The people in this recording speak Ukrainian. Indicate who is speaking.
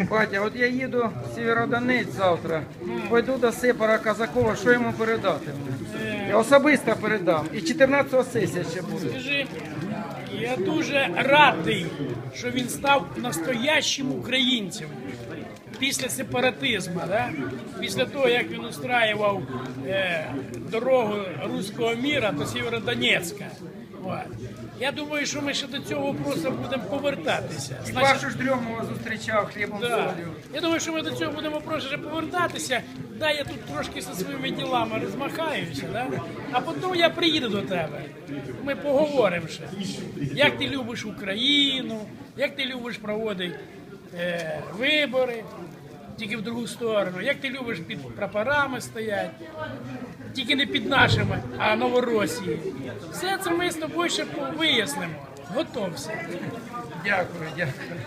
Speaker 1: Батя, от я їду в Сєвєродонець завтра. Пойду до Сепара Казакова, що йому передати? Я особисто передам. І 14-го сесія ще буде.
Speaker 2: Скажи, я дуже радий, що він став настоящим українцем після сепаратизму, да? після того, як він устраював е, дорогу руського міра до Сєвєродонецька. Я думаю, що ми ще до цього вопросу будемо повертатися.
Speaker 1: І
Speaker 2: Значить,
Speaker 1: Пашу Ждрьомова зустрічав хлібом
Speaker 2: Да.
Speaker 1: солью.
Speaker 2: Я думаю, що ми до цього будемо просто ще повертатися. Да, я тут трошки зі своїми ділами розмахаюся, да? а потім я приїду до тебе. Ми поговоримо ще. Як ти любиш Україну, як ти любиш проводити е, вибори, тільки в другу сторону, як ти любиш під прапорами стояти, тільки не під нашими, а Новоросії. Все це ми з тобою ще вияснимо. Готовся.
Speaker 1: Дякую, дякую.